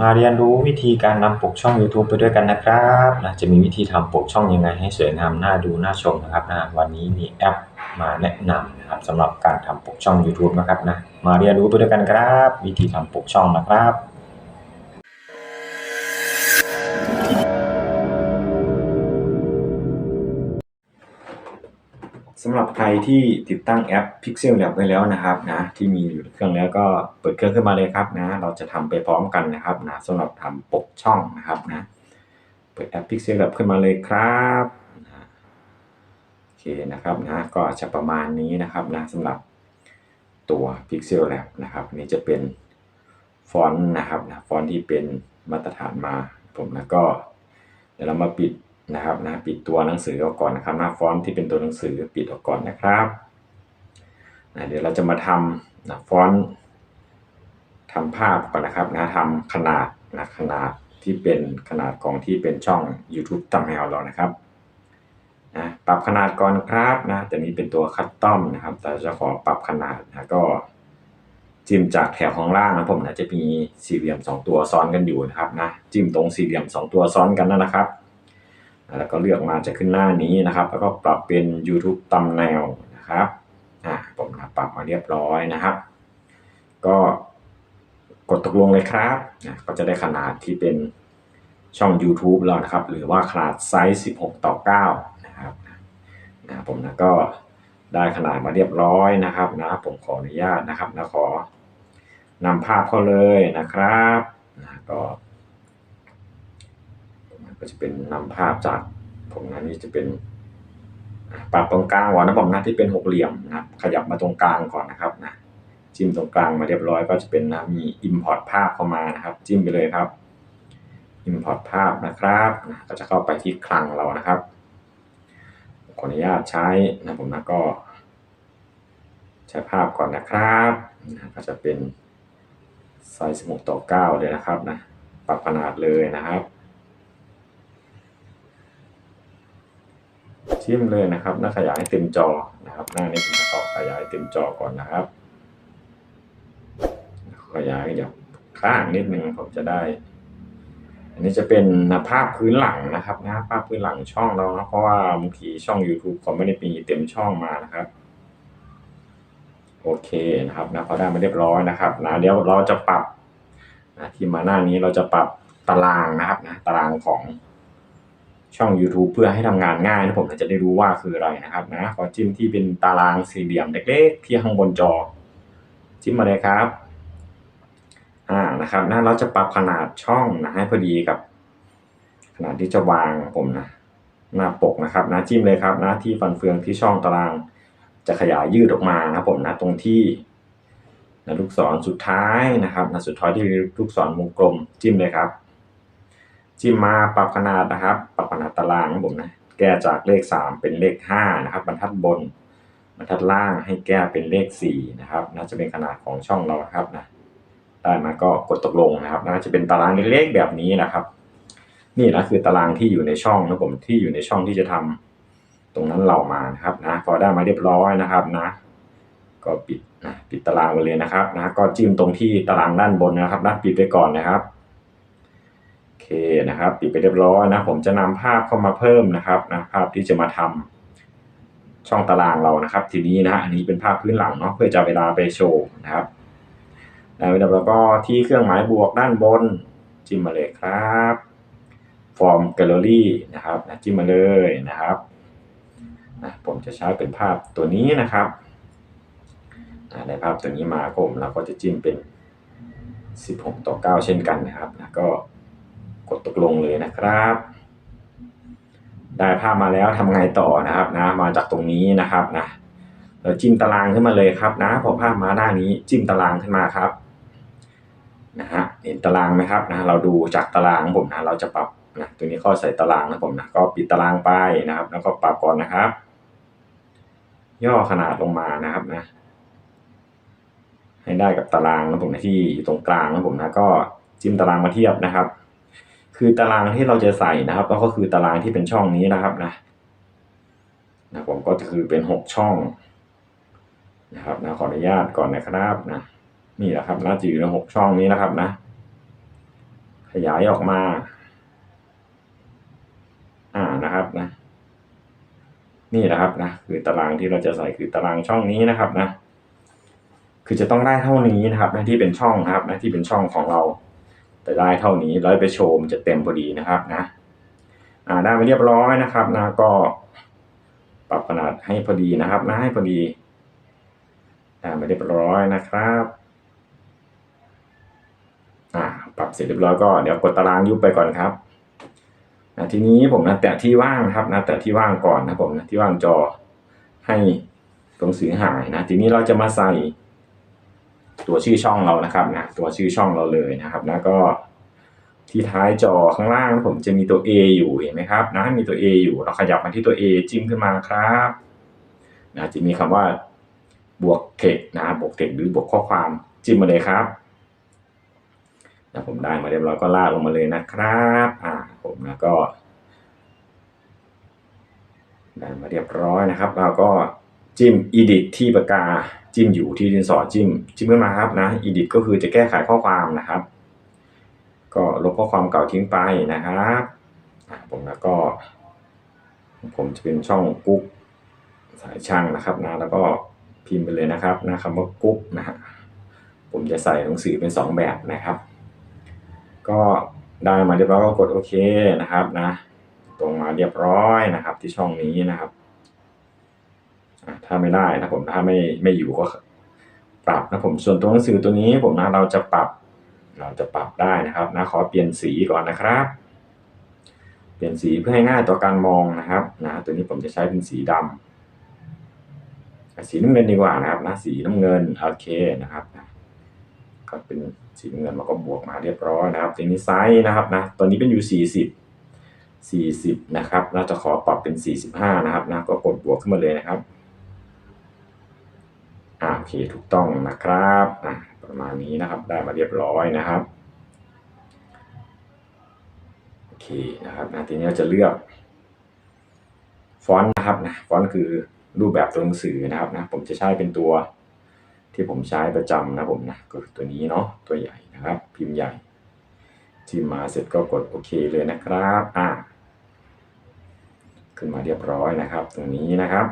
มาเรียนรู้วิธีการนำปกช่องยูทูบไปด้วยกันนะครับนะจะมีวิธีทำปกช่องยังไงให้สวยงามน่าดูน่าชมนะครับนะวันนี้มีแอปมาแนะนำนะครับสำหรับการทำปกช่อง YouTube นะครับนะมาเรียนรู้ไปด้วยกันครับ วิธีทำปกช่องนะครับำหรับใครที่ติดตั้งแอป Pixel Lab ไว้แล้วนะครับนะที่มีอยู่ในเครื่องแล้วก็เปิดเครื่องขึ้นมาเลยครับนะเราจะทำไปพร้อมกันนะครับนะสำหรับทำปกช่องนะครับนะเปิดแอป Pixel Lab ขึ้นมาเลยครับนะโอเคนะครับนะก็จะประมาณนี้นะครับนะสำหรับตัว Pixel Lab นะครับนี่จะเป็นฟอนต์นะครับนะฟอนต์ที่เป็นมาตรฐานมาผมแล้วก็เดี๋ยวเรามาปิด นะครับนะปิดตัวหนังสือออกก่อนนะครับหน้าฟอนต์ที่เป็นตัวหนังสือปิดออกก่อนนะครับนะเดี๋ยวเราจะมาทำนะฟอนต์ทำภาพก่อนนะครับนะทำขนาดนะขนาดที่เป็นขนาดของที่เป็นช่อง YouTube ต u m b n a i l เรานะครับนะปรับขนาดก่อนครับนะจะมีเป็นตัวคัสตอมนะครับ แต่จะขอปรับขนาดนะก็จิ้มจากแถวข้างล่างนะผมนะจะมีสี่เหลี่ยมสองตัวซ้อนกันอยู่นะครับนะจิ้มตรงสี่เหลี่ยมสองตัวซ้อนกันนั่นนะครับ แล้วก็เลือกมาจะขึ้นหน้านี้นะครับ แล้วก็ปรับเป็น YouTube ตำแนวนะครับอ่าผมนะปรับมาเรียบร้อยนะครับ ก็กดตกลงเลยครับนะก็จะได้ขนาดที่เป็นช่อง YouTube เรานะครับ หรือว่าขนาดไซส์ 16 ต่อ 9 นะครับนะผมนะก็ได้ขนาดมาเรียบร้อยนะครับนะผมขออนุญาตนะครับนะขอนำภาพเข้าเลยนะครับนะก็ ก็จะเป็นนำภาพจากผมนั้นนี่จะเป็นปรับตรงกลางก่อนนะผมนะที่เป็นหกเหลี่ยมนะครับขยับมาตรงกลางก่อนนะครับนะจิ้มตรงกลางมาเรียบร้อยก็จะเป็นนะมี import ภาพเข้ามานะครับ จิ้มไปเลยครับ import ภาพนะครับนะก็จะเข้าไปที่คลังเรานะครับขออนุญาตใช้นะผมนะก็ใช้ภาพก่อนนะครับนะก็จะเป็นไซส์16ต่อ9เลยนะครับนะปรับขนาดเลยนะครับ ชิมเลยนะครับ หน้าขยายให้เต็มจอนะครับ หน้านี้ผมจะขอขยายเต็มจอก่อนนะครับ ขยายอย่างข้างนิดนึงผมจะได้ อันนี้จะเป็นภาพพื้นหลังนะครับนะภาพพื้นหลังช่องเรานะเพราะว่าบางทีช่อง YouTube เขาไม่ได้มีเต็มช่องมานะครับโอเคนะครับนะพอได้มาเรียบร้อยนะครับนะเดี๋ยวเราจะปรับนะที่มาหน้านี้เราจะปรับตารางนะครับนะตารางของ ช่อง YouTube เพื่อให้ทำงานง่ายนะผมจะได้รู้ว่าคืออะไรนะครับนะขอจิ้มที่เป็นตารางสี่เหลี่ยมเล็กๆที่ข้างบนจอ จิ้มมาเลยครับอ่านะครับนะเราจะปรับขนาดช่องนะให้พอดีกับ ขนาดที่จะวางผมนะหน้าปกนะครับนะจิ้มเลยครับนะที่ฟันเฟืองที่ช่องตาราง จะขยายยืดออกมานะผมนะตรงที่นะลูกศรสุดท้ายนะครับนะสุดท้ายที่ลูกศรวงกลมจิ้มเลยครับ จิ้มมาปรับขนาดนะครับ ปรับขนาดตารางนะผมนะแก้จากเลข 3 เป็นเลข5นะครับบรรทัดบนบรรทัดล่างให้แก้เป็นเลข4นะครับน่าจะเป็นขนาดของช่องเราครับนะได้มาก็กดตกลงนะครับน่าจะเป็นตารางเล็กๆแบบนี้นะครับ นี่นะคือตารางที่อยู่ในช่องนะผมที่อยู่ในช่องที่จะทำตรงนั้นเรามานะครับนะพอได้มาเรียบร้อยนะครับนะ ก็ปิดนะปิดตารางไปเลยนะครับนะก็จิ้มตรงที่ตารางด้านบนนะครับนะปิดไปก่อนนะครับ นะครับปิดไปเรียบร้อยนะผมจะนำภาพเข้ามาเพิ่มนะครับนะภาพที่จะมาทำช่องตารางเรานะครับ ทีนี้นะอันนี้เป็นภาพพื้นหลังเนาะเพื่อจะเวลาไปโชว์นะครับแล้วก็ที่เครื่องหมายบวกด้านบนจิ้มมาเลยครับฟอร์มแกลเลอรี่นะครับจิ้มมาเลยนะครับนะผมจะใช้เป็นภาพตัวนี้นะครับนะได้ภาพตัวนี้มาผมเราก็จะจิ้มเป็น 16 ต่อ 9 เช่นกันนะครับนะก็ กดตกลงเลยนะครับ ได้ภาพมาแล้วทำไงต่อนะครับนะมาจากตรงนี้นะครับนะเราจิ้มตารางขึ้นมาเลยครับนะพอภาพมาหน้านี้จิ้มตารางขึ้นมาครับนะฮะเห็นตารางไหมครับนะเราดูจากตารางผมนะเราจะปรับนะตัวนี้ข้อใส่ตารางนะผมนะก็ปิดตารางไปนะครับ แล้วก็ปรับก่อนนะครับ ย่อขนาดลงมานะครับนะ ให้ได้กับตารางนะผมนะที่อยู่ตรงกลางนะผมนะก็จิ้มตารางมาเทียบนะครับ คือตารางที่เราจะใส่นะครับ แล้วก็คือตารางที่เป็นช่องนี้นะครับนะนะผมก็คือเป็นหกช่องนะครับนะขออนุญาตก่อนนะครับนะนี่แหละครับน่าจะอยู่ในหกช่องนี้นะครับนะ ขยายออกมา อ่านะครับนะ นี่นะครับนะคือตารางที่เราจะใส่คือตารางช่องนี้นะครับนะ คือจะต้องได้เท่านี้นะครับนะที่เป็นช่องนะครับนะที่เป็นช่องของเรา แต่ได้เท่านี้ร้อยไปโชว์มนจะเต็มพอดีนะครับนะอ่าได้มาเรียบร้อยนะครับนะก็ปรับขนาดให้พอดีนะครับนะให้พอดีได้มาเรียบร้อยนะครับอ่าปรับเสร็จเรียบร้อยก็เดี๋ยวกดตารางยุบไปก่อนครับนะทีนี้ผมนะแตะที่ว่างนะครับนะแตะที่ว่างก่อนนะผมนะที่ว่างจอให้ตรงสีหายนะทีนี้เราจะมาใส่ ตัวชื่อช่องเรานะครับนะตัวชื่อช่องเราเลยนะครับนะก็ที่ท้ายจอข้างล่างผมจะมีตัว A อยู่เห็นไหมครับนะมีตัว A อยู่เราขยับมาที่ตัว A จิ้มขึ้นมาครับนะจะมีคำว่าบวกเทคนะบวกเทคหรือบวกข้อความจิ้มมาเลยครับนะผมได้มาเรียบร้อยก็ลากลงมาเลยนะครับอ่าผมนะก็ได้มาเรียบร้อยนะครับ เราก็ จิ้ม edit ที่ปากกา จิ้มอยู่ที่ดินสอจิ้ม จิ้มขึ้นมาครับนะ edit ก็คือจะแก้ไขข้อความนะครับ ก็ลบข้อความเก่าทิ้งไปนะครับผมแล้วก็ ผมจะเป็นช่องกุ๊กสายช่างนะครับนะแล้วก็พิมพ์ไปเลยนะครับนะคำว่ากุ๊กนะฮะผมจะใส่หนังสือเป็นสองแบบนะครับ ก็ได้มาเรียบร้อยก็กดโอเคนะครับนะ ตรงมาเรียบร้อยนะครับที่ช่องนี้นะครับ ถ้าไม่ได้นะผมถ้าไม่ไม่อยู่ก็ปรับนะผมส่วนตัวหนังสือตัวนี้ผมนะเราจะปรับ เราจะปรับได้นะครับนะขอเปลี่ยนสีก่อนนะครับ เปลี่ยนสีเพื่อให้ง่ายต่อการมองนะครับนะตัวนี้ผมจะใช้เป็นสีดำสีน้ำเงินดีกว่านะครับนะสีน้ำเงินโอเคนะครับก็เป็นสีน้ำเงินมันก็บวกมาเรียบร้อยนะครับทีนี้ไซส์นะครับนะตัวนี้เป็นอยู่ 40 40 นะครับเราจะขอปรับเป็น 45 นะครับนะก็กดบวกขึ้นมาเลยนะครับ อ่าโอเคถูกต้องนะครับอ่าประมาณนี้นะครับได้มาเรียบร้อยนะครับโอเคนะครับนะทีนี้เราจะเลือกฟอนต์นะครับนะฟอนต์คือรูปแบบตัวหนังสือนะครับนะผมจะใช้เป็นตัวที่ผมใช้ประจำนะผมนะก็คือตัวนี้เนาะตัวใหญ่นะครับ พิมพ์ใหญ่ที่มาเสร็จก็กดโอเคเลยนะครับอ่าขึ้นมาเรียบร้อยนะครับตรงนี้นะครับ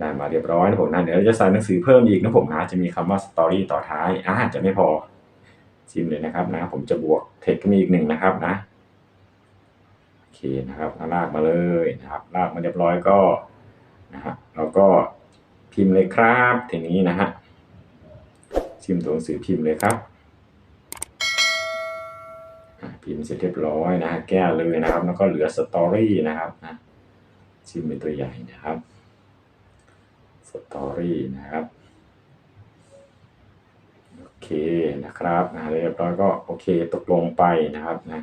ได้มาเรียบร้อยนะผมนะเดี๋ยวเราจะใส่หนังสือเพิ่มอีกนะผมนะจะมีคำว่า story ต่อท้ายอ่าจะไม่พอชิมเลยนะครับนะ ผมจะบวกเทคมีอีกหนึ่งนะครับนะโอเคนะครับลากมาเลยนะครับ ลากมาเรียบร้อยก็นะฮะเราก็พิมพ์เลยครับทีนี้นะฮะชิมตัวหนังสือพิมพ์เลยครับพิมพ์เสร็จเรียบร้อยนะฮะแก้เลยนะครับ แล้วก็เหลือสตอรี่นะครับนะชิมเป็นตัวใหญ่นะครับ ตอรี่นะครับโอเคนะครับนะเรียบร้อยก็โอเคตกลงไปนะครับนะ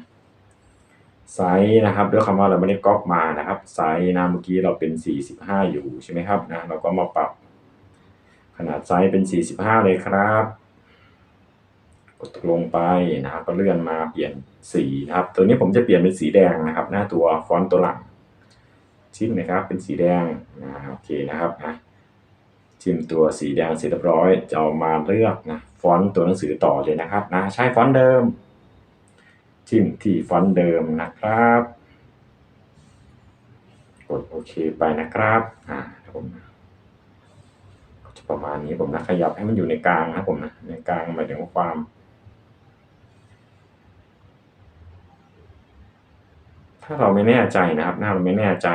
ไซส์นะครับด้วยคำว่าเราไม่ได้ก๊อปมานะครับไซส์นะเมื่อกี้เราเป็น 45 อยู่ใช่ไหมครับนะเราก็มาปรับ ขนาดไซส์เป็น 45 เลยครับกดตกลงไปนะครับก็เลื่อนมาเปลี่ยนสีนะครับ ตัวนี้ผมจะเปลี่ยนเป็นสีแดงนะครับ หน้าตัวฟอนต์ตัวหลังชิ้นนะครับเป็นสีแดงนะโอเคนะครับนะ จิ้มตัวสีแดงเสร็จเรียบร้อยจะเอามาเลือกนะฟอนต์ตัวหนังสือต่อเลยนะครับนะใช้ฟอนต์เดิม จิ้มที่ฟอนต์เดิมนะครับ กดโอเคไปนะครับอ่าผมจะประมาณนี้ผมนะขยับให้มันอยู่ในกลางนะผมนะในกลางหมายถึงความถ้าเราไม่แน่ใจนะครับถ้าเราไม่แน่ใจ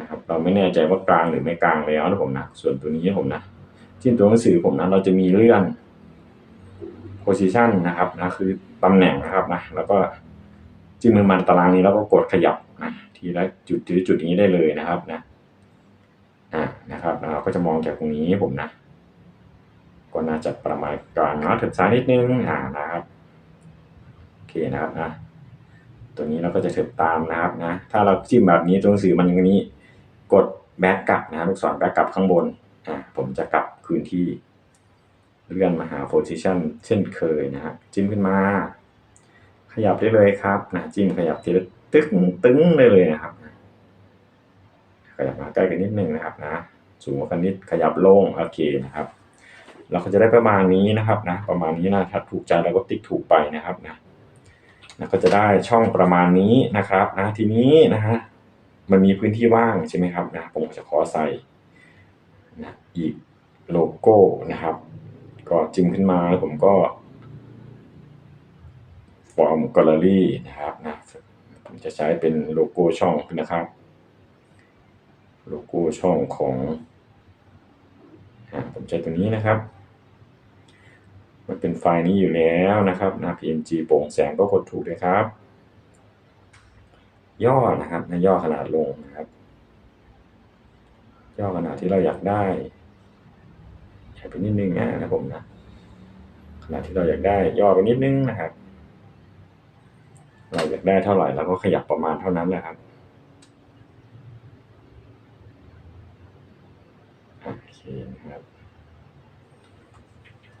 นะครับ เราไม่แน่ใจว่ากลางหรือไม่กลางแล้วนะผมนะ ส่วนตัวนี้ผมนะ ที่ตัวหนังสือผมนะ เราจะมีเลื่อน position นะครับนะคือตำแหน่งนะครับนะ แล้วก็จิ้มมือมันตารางนี้แล้วก็กดขยับนะทีละจุดทีละจุดนี้ได้เลยนะครับนะอ่านะครับเราก็จะมองจากตรงนี้ผมนะก็น่าจะประมาณกลางนะถึงซ้ายนิดนึงอ่านะครับโอเคนะครับนะตัวนี้เราก็จะเถิบตามนะครับนะ ถ้าเราจิ้มแบบนี้ตัวหนังสือมันอย่างนี้ กดแบ็กกลับนะครับลูกศรแบ็กกลับข้างบนอ่าผมจะกลับคืนที่เลื่อนมาหา position เช่นเคยนะครับจิ้มขึ้นมา ขยับได้เลยครับนะจิ้มขยับทีละตึ้งตึ้งได้เลยนะครับ ขยับมาใกล้กันนิดนึงนะครับนะสูงกว่ากันนิดขยับลงโอเคนะครับ เราก็จะได้ประมาณนี้นะครับนะประมาณนี้นะถ้าถูกใจเราก็ติ๊กถูกไปนะครับนะนะก็จะได้ช่องประมาณนี้นะครับนะทีนี้นะฮะ มันมีพื้นที่ว่างใช่ไหมครับนะผมจะขอใส่นะอีกโลโก้นะครับ ก็จิ้มขึ้นมาแล้วผมก็ฟอร์มแกลเลอรี่นะครับนะผมจะใช้เป็นโลโก้ช่องนะครับ โลโก้ช่องของอ่าผมใช้ตัวนี้นะครับ มันเป็นไฟล์นี้อยู่แล้วนะครับนะ PNG โปร่งแสงก็กดถูกเลยครับ ย่อนะครับในะย่อขนาดลงนะครับย่อขนาดที่เราอยากได้ใช้ไปนิดนึงนะผมนะขนาดที่เราอยากได้ย่อไปนิดนึงนะครับ เราอยากได้เท่าไหร่เราก็ขยับประมาณเท่านั้นแหละครับโอเคนะครับ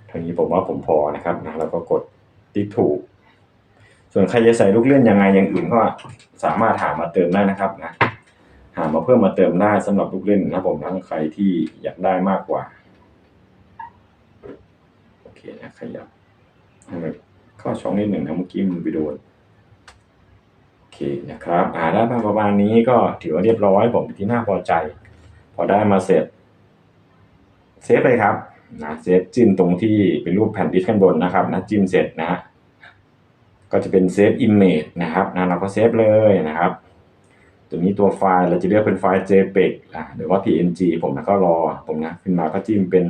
ท่านี้ผมว่าผมพอนะครับนะแล้วก็กดติ๊กถูก ส่วนใครจะใส่ลูกเล่นยังไงอย่างอื่นก็สามารถหามาเติมได้นะครับนะหามาเพิ่มมาเติมได้สำหรับลูกเล่นนะผมทั้งใครที่อยากได้มากกว่าโอเคนะขยับให้มันเข้าช่องนิดหนึ่งนะเมื่อกี้มันไปโดนโอเคนะครับอ่าได้มาประมาณนี้ก็ถือว่าเรียบร้อยผมที่น่าพอใจ พอได้มาเสร็จเซฟเลยครับนะเซฟจิ้มตรงที่เป็นรูปแผ่นดิสก์ข้างบนนะครับนะจิ้มเสร็จนะฮะ ก็จะเป็นเซฟอิมเมจนะครับนะเราก็เซฟเลยนะครับ ตัวนี้ตัวไฟล์เราจะเลือกเป็นไฟล์ JPEG อ่าหรือว่า PNG ผมนะก็รอผมนะขึ้นมาก็จิ้มเป็น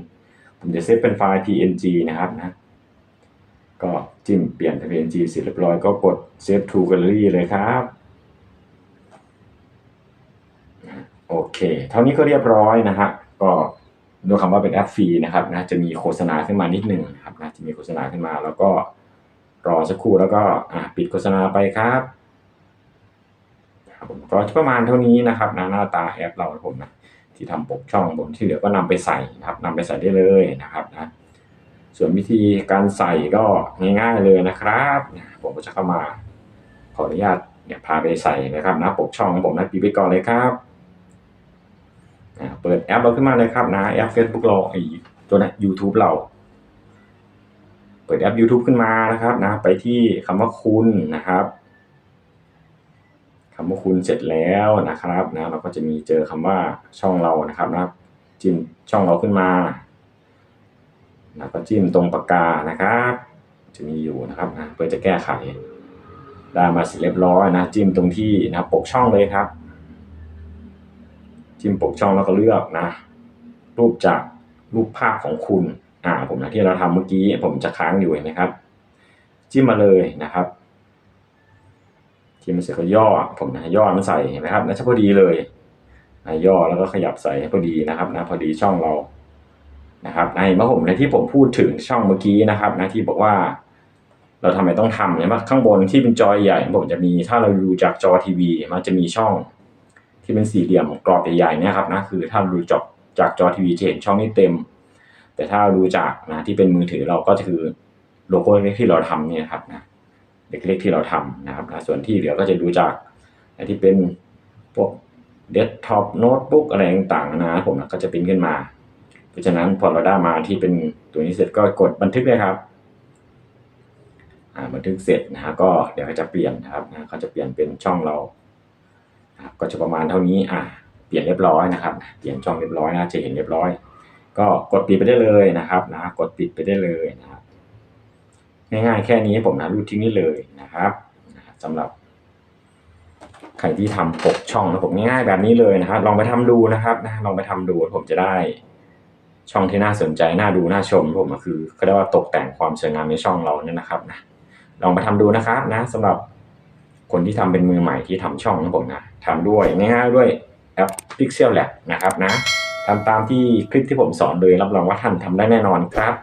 ผมจะเซฟเป็นไฟล์ PNG นะครับนะ ก็จิ้มเปลี่ยนเป็น PNG เสร็จเรียบร้อยก็กด Save to Gallery เลยครับโอเค เท่านี้ก็เรียบร้อยนะฮะ ก็ด้วยคำว่าเป็นแอปฟรีนะครับนะ จะมีโฆษณาขึ้นมานิดหนึ่งนะครับนะ จะมีโฆษณาขึ้นมาแล้วก็ รอสักครู่แล้วก็ปิดโฆษณาไปครับครับผมก็ประมาณเท่านี้นะครับนะหน้าตาแอปเราผมนะที่ทำปกช่องผมที่เหลือก็นำไปใส่นะครับนำไปใส่ได้เลยนะครับนะส่วนวิธีการใส่ก็ง่ายๆเลยนะครับผมก็จะเข้ามาขออนุญาตเนี่ยพาไปใส่นะครับนะปกช่องของผมนะปีไปก่อนเลยครับอ่าเปิดแอปเราขึ้นมาเลยครับนะแอป Facebook เราไอตัวนะ YouTube เรา เปิดแอป YouTube ขึ้นมานะครับนะไปที่คำว่าคุณนะครับคำว่าคุณเสร็จแล้วนะครับนะเราก็จะมีเจอคำว่าช่องเรานะครับนะจิ้มช่องเราขึ้นมาแล้วก็จิ้มตรงปากกานะครับ จะมีอยู่นะครับนะเพื่อจะแก้ไข ได้มาเสร็จเรียบร้อยนะ จิ้มตรงที่นะปกช่องเลยครับ จิ้มปกช่องแล้วก็เลือกนะ รูปจากรูปภาพของคุณ อ่าผมนะที่เราทำเมื่อกี้ผมจะค้างอยู่เห็นะครับ จิ้มมาเลยนะครับจิ้มมาเสร็จก็ย่อผมนะย่อมันใส่เห็นไหมครับนะพอดีเลยนะย่อแล้วก็ขยับใส่ให้พอดีนะครับนะพอดีช่องเรานะครับในเมื่อผมในที่ผมพูดถึงช่องเมื่อกี้นะครับนะที่บอกว่า เราทำไมต้องทำเนี่ยว่าข้างบนที่เป็นจอใหญ่ผมจะมีถ้าเราดูจากจอทีวีมันจะมีช่องที่เป็นสี่เหลี่ยมกรอบใหญ่ๆเนี่ยครับนะคือถ้าดูจอจากจอทีวีจะเห็นช่องนี้เต็ม แต่ถ้าดูจากนะที่เป็นมือถือเราก็คือโลโก้เล็กที่เราทำเนี่ยครับนะเล็กๆที่เราทำนะครับนะส่วนที่เหลือก็จะดูจากที่เป็นพวกเดสก์ท็อปโน้ตบุ๊กอะไรต่างๆนะผมนะก็จะปริ้นขึ้นมา เพราะฉะนั้นพอเราได้มาที่เป็นตัวนี้เสร็จก็กดบันทึกเลยครับอ่าบันทึกเสร็จนะฮะก็เดี๋ยวจะเปลี่ยนนะครับนะก็จะเปลี่ยนเป็นช่องเรานะครับก็จะประมาณเท่านี้อ่าเปลี่ยนเรียบร้อยนะครับ เปลี่ยนช่องเรียบร้อยนะจะเห็นเรียบร้อย ก็กดปิดไปได้เลยนะครับนะกดปิดไปได้เลยนะครับง่ายๆแค่นี้ผมนะรูดทิ้งนี่เลยนะครับสำหรับใครที่ทำปกช่องนะผมง่ายๆแบบนี้เลยนะครับ ลองไปทำดูนะครับนะลองไปทำดูผมจะได้ ช่องที่น่าสนใจน่าดูน่าชมผมก็คือเขาเรียกว่าตกแต่งความสวยงามในช่องเราเนี่ยนะครับนะลองไปทำดูนะครับนะสำหรับคนที่ทำเป็นมือใหม่ที่ทำช่องของผมนะทำด้วยง่ายๆด้วยแอป Pixel Lab นะครับนะ ทำตามที่คลิปที่ผมสอนเลยรับรองว่าท่านทำได้แน่นอนครับ